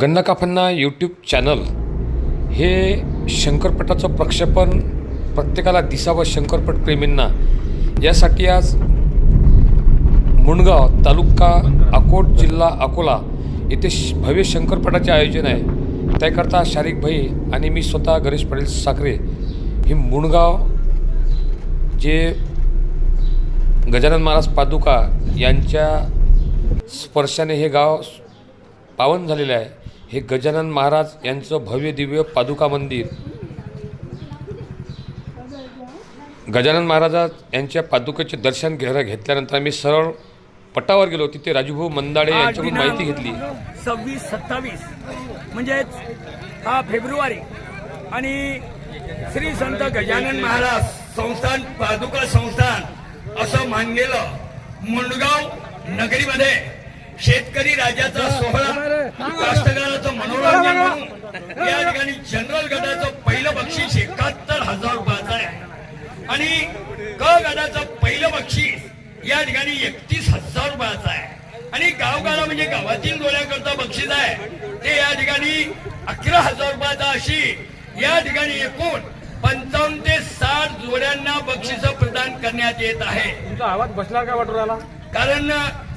गन्नाकाफन्ना YouTube channel हे शंकरपटाचं प्रक्षेपण प्रत्येकाला दिसावं शंकरपट प्रेमींना. यासाठी आज मुणगाव तालुका अकोट जिल्हा अकोला येथे श भव्य शंकरपटाचे आयोजन आहे. त्याकरता शारिक भाई आणि मी स्वतः गणेश पाटील साखरे हे मुणगाव जे गजानन महाराज पादुका यांच्या स्पर्शाने हे गाव पावन झालेलं आहे. हे गजानन महाराज यांचं भव्य दिव्य पादुका मंदिर. गजानन महाराजा यांच्या पादुकेचे दर्शन घे घेतल्यानंतर आम्ही सरळ पटावर गेलो. तिथे राजूभाऊ मंदाडे यांच्याकडून माहिती घेतली. सव्वीस सत्तावीस म्हणजेच हा फेब्रुवारी. आणि श्री संत गजानन महाराज संस्थान पादुका संस्थान असं मानलेलं मुंडगाव नगरीमध्ये शेतकरी राजाचा सोहळा कास्तकाराचं मनोरंजन म्हणून या ठिकाणी जनरल गटाचं पहिलं बक्षीस एकाहत्तर हजार रुपयाचं आहे. आणि क गटाचं पहिलं बक्षीस या ठिकाणी एकतीस हजार रुपयाचं आहे. आणि गावगाडा म्हणजे गावातील डोळ्याकरता बक्षीस आहे. ते या ठिकाणी अकरा हजार रुपयाचा अशी या ठिकाणी एकूण पंचावन्न ते साठ जोड्यांना बक्षीस प्रदान करण्यात येत आहे. तुमचा आवाज बसला काय वाटू राहिला? कारण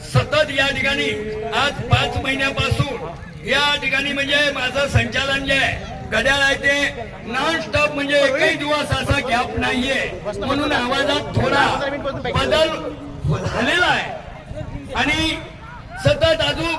सतत या ठिकाणी आज पाच महिन्यापासून या ठिकाणी म्हणजे माझं संचालन जे आहे घड्याळ आहे ते नॉन स्टॉप म्हणजे एकही दिवस असा गॅप नाहीये. म्हणून आवाजात थोडा बदल झालेला आहे. आणि सतत अजून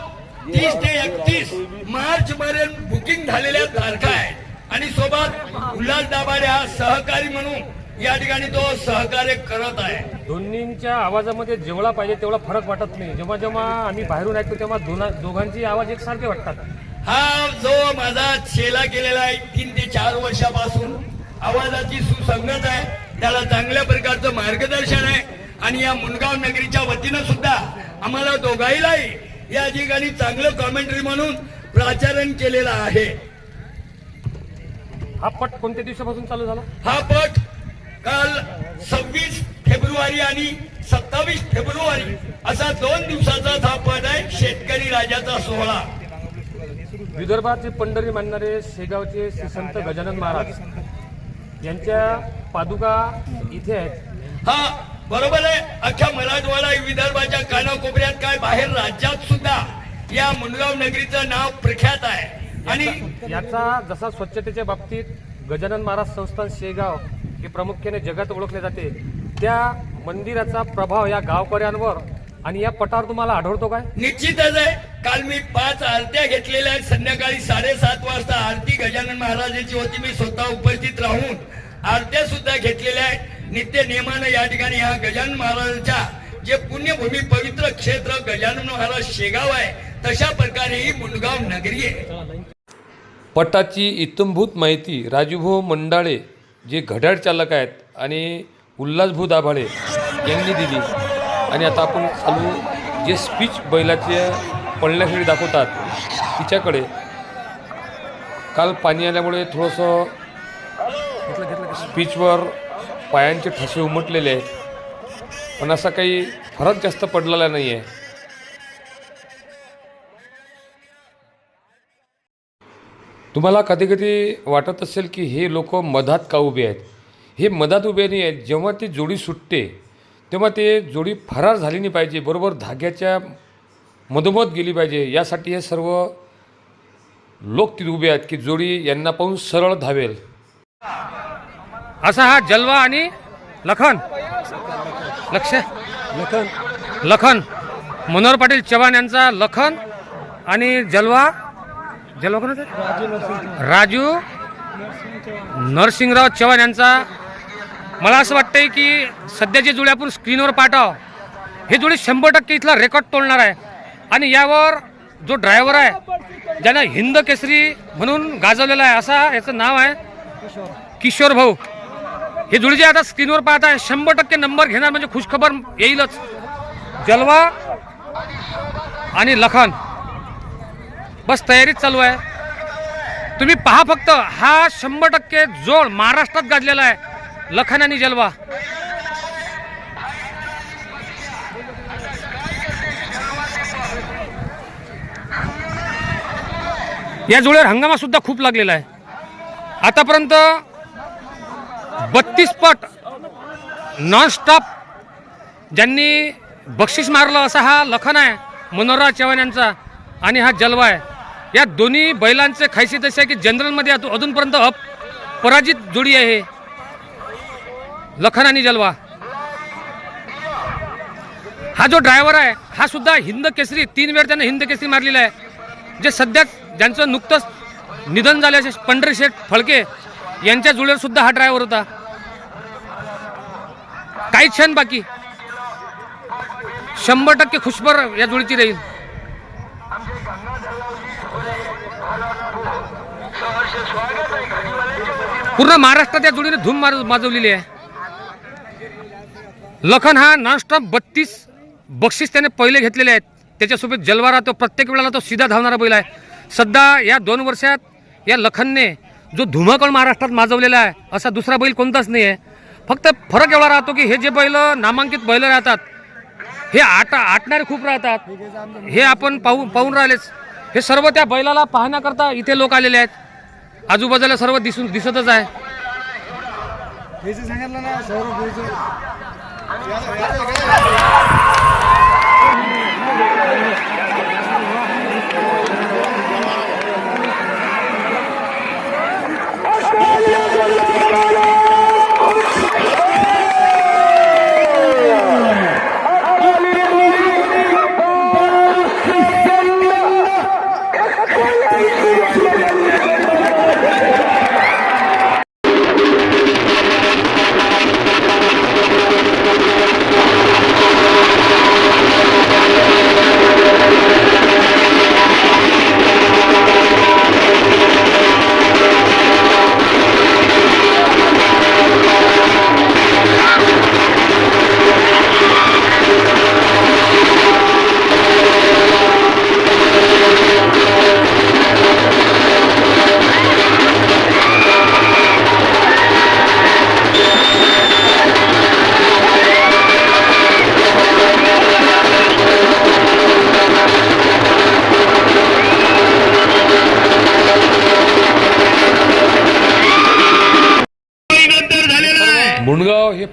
तीस ते एकतीस मार्च पर्यंत बुकिंग झालेल्या तारखा आहेत. आणि सोबत उल्हास दाभाडे हा सहकारी म्हणून या ठिकाणी तो सहकार्य करत आहे. दोन्हींच्या आवाजामध्ये जेवढा पाहिजे तेवढा फरक वाटत नाही. जेव्हा जेव्हा आम्ही बाहेरून ऐकतो तेव्हा दोना दोघांची आवाज एकसारखे वाटतात. हा जो माझा शेला केलेला आहे तीन ते चार वर्षापासून आवाजाची सुसंगत आहे. त्याला चांगल्या प्रकारचं मार्गदर्शन आहे. आणि या मुनगाव नगरीच्या वतीनं सुद्धा आम्हाला दोघाहीलाही या ठिकाणी चांगलं कॉमेंट्री म्हणून प्राचारण केलेलं आहे. हा पट कोणत्या दिवसापासून चालू झाला? हा पट काल सव्वीस फेब्रुवारी आणि सत्तावीस फेब्रुवारी असा दोन दिवसाचा हा आहे शेतकरी राजाचा सोहळा. विदर्भाचे पंढरी मानणारे शेगावचे श्री संत गजानन महाराज यांच्या पादुका इथे आहेत. हा बरोबर आहे. अख्ख्या मराठवाडा विदर्भाच्या कानाकोपऱ्यात काय? बाहेर राज्यात सुद्धा या मुनगाव नगरीचं नाव प्रख्यात आहे. आणि याचा जसा स्वच्छतेच्या बाबतीत गजानन महाराज संस्थान शेगाव हे प्रामुख्याने जगात ओळखले जाते त्या मंदिराचा प्रभाव या गावकऱ्यांवर आणि या पटावर तुम्हाला आढळतो काय? निश्चितच आहे. काल मी पाच आरत्या घेतलेल्या आहेत. संध्याकाळी साडेसात वाजता आरती गजानन महाराजांची होती. मी स्वतः उपस्थित राहून आरत्या सुद्धा घेतलेल्या आहेत. नित्य नियमानं या ठिकाणी ह्या गजानन महाराजांच्या जे पुण्यभूमी पवित्र क्षेत्र गजानन महाराज शेगाव आहे तशा प्रकारे ही मुंडगाव नगरी आहे. पटाची इत्तंभूत माहिती राजूभाऊ मंडाळे जे घड्याळ चालक आहेत आणि उल्हासभू दाभाळे यांनी दिली. आणि आता आपण चालू जे स्पीच बैलाचे पळण्यासाठी दाखवतात तिच्याकडे काल पाणी आल्यामुळे थोडंसं स्पीचवर पायांचे ठसे उमटलेले आहेत. पण असा काही फरक जास्त पडलेला नाही आहे तुम्हाला कधी कधी वाटत असेल की हे लोक मधात का उभे आहेत? हे मधात उभे नाही आहेत. जेव्हा ती जोडी सुटते तेव्हा ते जोडी फरार झाली नाही पाहिजे बरोबर धाग्याच्या मधोमध गेली पाहिजे. यासाठी हे सर्व लोक तिथे उभे आहेत की जोडी यांना पाहून सरळ धावेल. असा हा जलवा आणि लखन. लक्ष. लखन. लखन. मनोहर पाटील चव्हाण यांचा लखन आणि जलवा जलवा कोण राजू नरसिंगराव चव्हाण यांचा. मला असं वाटतंय की सध्या जे जुळे आपण स्क्रीनवर पाठव हे जुळे शंभर टक्के इथला रेकॉर्ड तोडणार आहे. आणि यावर जो ड्रायव्हर आहे ज्यानं हिंद केसरी म्हणून गाजवलेला आहे असा याचं नाव आहे किशोर भाऊ. हे जुळे जे आता स्क्रीनवर पाहत आहे शंभर टक्के नंबर घेणार म्हणजे खुशखबर येईलच. जलवा आणि लखन. बस तयारीच चालू आहे. तुम्ही पहा फक्त हा शंभर टक्के जोड महाराष्ट्रात गाजलेला आहे. लखन आणि जलवा. या जुळ्यावर हंगामा सुद्धा खूप लागलेला आहे. आतापर्यंत बत्तीस पट नॉनस्टॉप ज्यांनी बक्षीस मारलं असा हा लखन आहे मनोहरराव चव्हाण यांचा आणि हा जलवा आहे. या दोन्ही बैलांचे खायचे तसे आहे की जनरलमध्ये अजून- अजूनपर्यंत अप पराजित जोडी आहे. हे लखन आणि जलवा. हा जो ड्रायव्हर आहे हा सुद्धा हिंद केसरी तीन वेळ त्याने हिंद केसरी मारलेला आहे. जे सध्या ज्यांचं नुकतंच निधन झाले असे पंढरी शेठ फळके यांच्या जुळेवर सुद्धा हा ड्रायव्हर होता. काही क्षण बाकी. शंभर टक्के खुशबर या जुळीची राहील पूर्ण महाराष्ट्रात या जोडीने धूम मार माजवलेली आहे. लखन हा नॉनस्टॉप बत्तीस बक्षीस त्याने पहिले घेतलेले आहेत. त्याच्यासोबत जलवारा तो प्रत्येक वेळेला तो सीधा धावणारा बैल आहे. सध्या या दोन वर्षात या लखनने जो धुमाकळ महाराष्ट्रात माजवलेला आहे असा दुसरा बैल कोणताच नाही आहे फक्त फरक एवढा राहतो की हे जे बैल नामांकित बैल राहतात हे आट आटणारे खूप राहतात. हे आपण पाहू पाहून राहिलेच. हे सर्व त्या बैलाला पाहण्याकरता इथे लोक आलेले आहेत. आजूबाजूला सर्व दिसून दिसतच आहे. सांगितलं ना सौरभ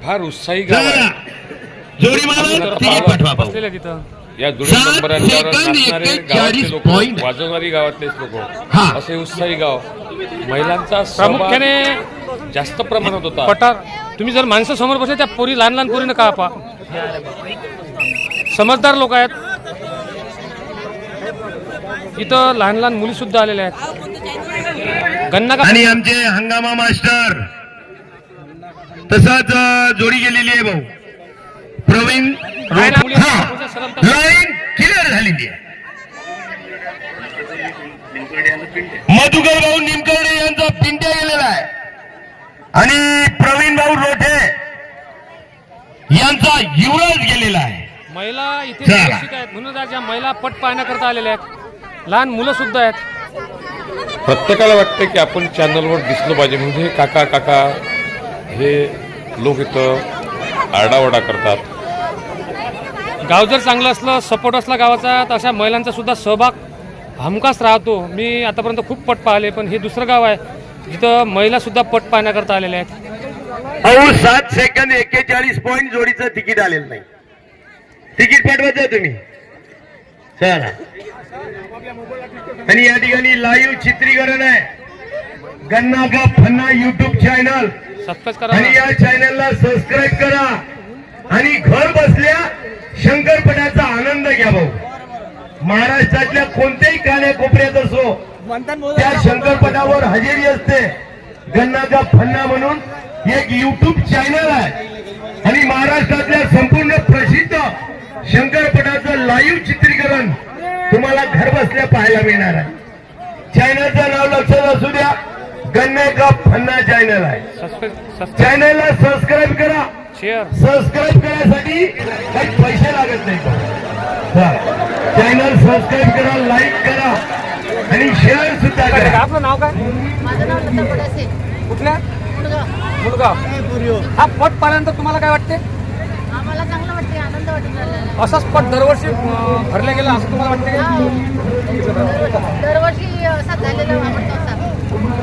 फार उत्साही गाव आहे. जोडी मला तिघे पाठवा भाऊ. बसलेले आहे तिथं. या जुड्या सात नंबरांच्यावर सेकंद नाचणारे एक्केचाळीस गावातले लोक point. वाजवणारी गावातलेच लोक. हा. असे उत्साही गाव. महिलांचा सहभाग प्रामुख्याने जास्त प्रमाणात होता. पठार तुम्ही जर माणसं समोर बसले त्या पोरी लहान लहान पोरीनं का पा समजदार लोक आहेत. इथं लहान लहान मुली सुद्धा आलेल्या आहेत. गन्ना का आणि आमचे हंगामा मास्टर तसाच जोडी गेलेली आहे भाऊ. प्रवीण? हा. लाईन क्लिअर झालेली आहे. मधुकर भाऊ निमकर्डे यांचा पिंट्या गेलेला आहे. आणि प्रवीण भाऊ रोठे यांचा युवराज गेलेला आहे. महिला इथे आहेत. म्हणून आज या महिला पट पाहण्याकरता आलेल्या आहेत. लहान मुलं सुद्धा आहेत. प्रत्येकाला वाटतं की आपण चॅनलवर दिसलो पाहिजे. म्हणजे काका काका हे लोक इथं आरडाओरडा करतात. गाव जर चांगलं असलं सपोर्ट असला गावाचा तर अशा महिलांचा सुद्धा सहभाग हमखास राहतो. मी आतापर्यंत खूप पट पाहिले पण हे दुसरं गाव आहे जिथं महिला सुद्धा पट पाहण्याकरता आलेल्या आहेत. अहो सात सेकंद एक्केचाळीस पॉईंट जोडीचं तिकीट आलेलं नाही. तिकीट पाठवायचं तुम्ही. चला. आणि या ठिकाणी लाईव्ह चित्रीकरण आहे. गन्ना का फन्ना युट्यूब चॅनल आणि या चॅनलला सबस्क्राईब करा. आणि घर बसल्या शंकरपणाचा आनंद घ्या भाऊ. महाराष्ट्रातल्या कोणत्याही कान्याकोपऱ्यात असो त्या शंकरपणावर हजेरी असते. गन्नाचा फन्ना म्हणून एक युट्यूब चॅनल आहे. आणि महाराष्ट्रातल्या संपूर्ण प्रसिद्ध शंकरपटाचं लाईव्ह चित्रीकरण तुम्हाला घर बसल्या पाहायला मिळणार आहे. चॅनलचं नाव लक्षात असू द्या. गन्ना का फन्ना चॅनल आहे. चॅनलला सबस्क्राईब करा. शेअर सबस्क्राईब करण्यासाठी काही पैसे लागत नाही चॅनल सबस्क्राईब करा लाईक करा आणि शेअर सुद्धा करा. आपलं नाव काय? माझं नाव नीता पडासे कुठल्या? मुलगा हा पट पाहिल्यानंतर तुम्हाला काय वाटते? आम्हाला चांगलं वाटते आनंद वाटून. असाच पट दरवर्षी अं, भरल्या गेला असं तुम्हाला वाटते का हा. दरवर्षी असाच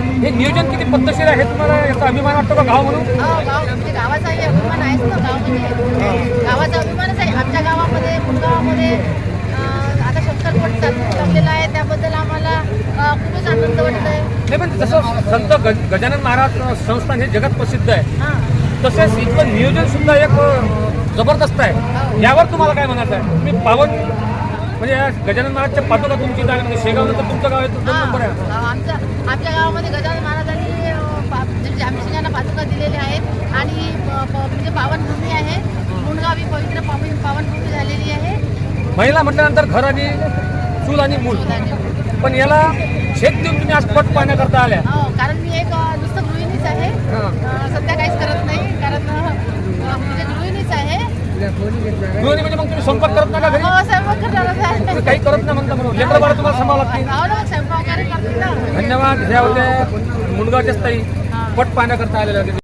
झालेला नियोजन किती पद्धतशीर आहे हे तुम्हाला याचा अभिमान वाटतो का गाव म्हणून? हो गाव म्हणजे गावाचाही अभिमान आहेच ना गाव म्हणजे गावाचा अभिमानच आहे. आमच्या गावामध्ये मुलगावामध्ये आता चालू लागलेला आहे. त्याबद्दल आम्हाला खूपच आनंद वाटतोय. नाही पण जसं संत गजानन महाराज संस्थान हे जगात प्रसिद्ध आहे. हां. तसेच इथलं नियोजन सुद्धा एक जबरदस्त आहे. यावर तुम्हाला काय म्हणायचं आहे? तुम्ही पावन म्हणजे गजानन महाराजच्या पादुका तुमची जागा म्हणजे शेगाव नंतर तुमचं गाव आहे तो दोन नंबर आहे. हा, आमच्या आमच्या गावामध्ये गजानन महाराजांनी अं, पा- म्हणजे दिलेल्या आहेत आणि म्हणजे पावनभूमी आहे. मुंडगाव ही पवित्र पावन पावनभूमी झालेली आहे. महिला म्हटल्यानंतर घर आणि चूल आणि मूल. पण याला शेत देऊन तुम्ही आज पट पाहण्याकरता आल्या. हो कारण मी एक नुसतं गृहिणीच आहे. सध्या काहीच करत नाही कारण म्हणजे गृहिणीच आहे. गृहिणी म्हणजे मग तुम्ही स्वयंपाक करत नाही का घरी? हो स्वयंपाक आहे तुम्ही काही करत नाही म्हणता म्हणून. लेकरं बाळा तुम्हाला लागतील. हो ना स्वयंपाक वगैरे करते ना. धन्यवाद ह्या होत्या मुंडगावच्या ताई. पट पाण्याकरता आलेल्या